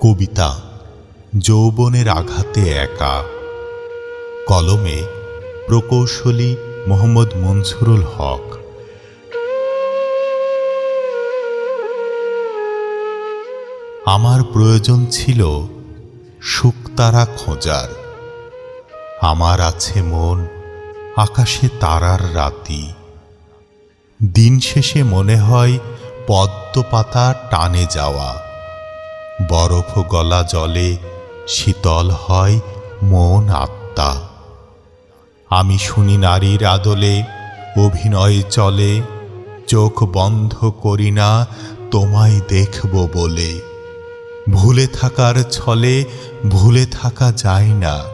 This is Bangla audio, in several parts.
কবিতা যৌবনের আঘাতে একা। কলমে প্রকৌশলী মোহাম্মদ মনসুরুল হক। আমার প্রয়োজন ছিল শুকতারা খোঁজার। আমার আছে মন আকাশে তারার রাতি। দিন শেষে মনে হয় পদ্ম পাতা টানে যাওয়া। বরফ গলা জলে শীতল হয় মন আত্মা। আমি শুনি নারীর আদলে, অভিনয় চলে, চোখ বন্ধ করি না, তোমায় দেখব বলে। ভুলে থাকার ছলে, ভুলে থাকা যায় না।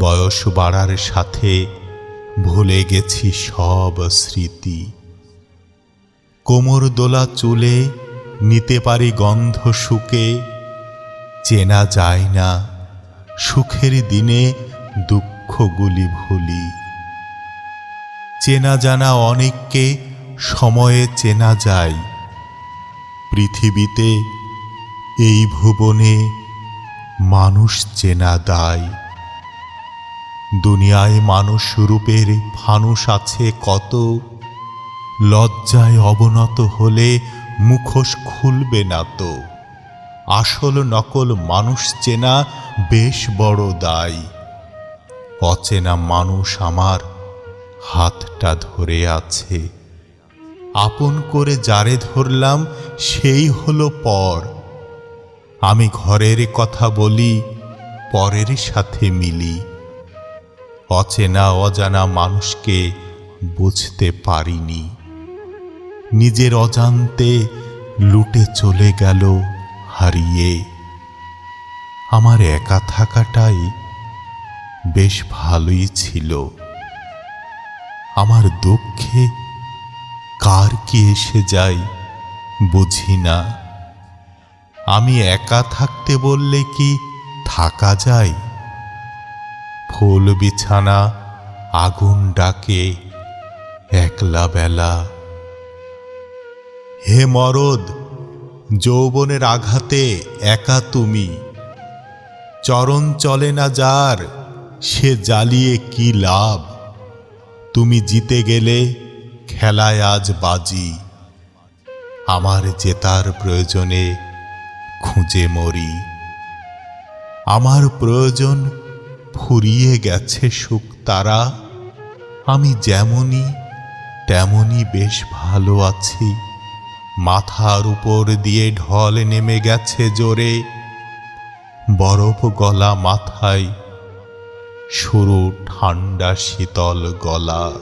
বয়স বাড়ার সাথে ভুলে গেছি সব স্মৃতি। কোমর দোলা চুলে নিতে পারি গন্ধ সুখে, চেনা যায় না সুখের দিনে দুঃখগুলি ভুলি। চেনা জানা অনেককে সময়ে চেনা যায়, পৃথিবীতে এই ভুবনে মানুষ চেনা দায়। দুনিয়ায় মানুষ রূপের ফানুষ আছে কত, লজ্জায় অবনত হলে মুখোশ খুলবে না তো। আসল নকল মানুষ চেনা বেশ বড় দায়। অচেনা মানুষ আমার হাতটা ধরে আছে। আপন করে যারে ধরলাম, সেই হলো পর। আমি ঘরের কথা বলি, পরের সাথে মিলি। অচেনা অজানা মানুষকে বুঝতে পারিনি। নিজের অজান্তে লুটে চলে গেল হারিয়ে। আমার একা থাকাটাই বেশ ভালোই ছিল। আমার দুঃখে কার কি এসে যায় বুঝি না। আমি একা থাকতে বললে কি থাকা যায়? ফুল বিছানা, আগুন ডাকে একলা বেলা হে মরদ, যৌবনের আঘাতে একা তুমি। চরণ চলে না যার, সে জ্বালিয়ে কি লাভ? তুমি জিতে গেলে খেলায় আজ বাজি। আমার জেতার প্রয়োজনে খুঁজে মরি। আমার প্রয়োজন ফুরিয়ে গেছে সুখ তারা। আমি যেমনই, তেমনই বেশ ভালো আছি। মাথার উপর দিয়ে ঢল নেমে গেছে জোরে। বরফ গলা মাথায় শুরু ঠান্ডা শীতল গলা।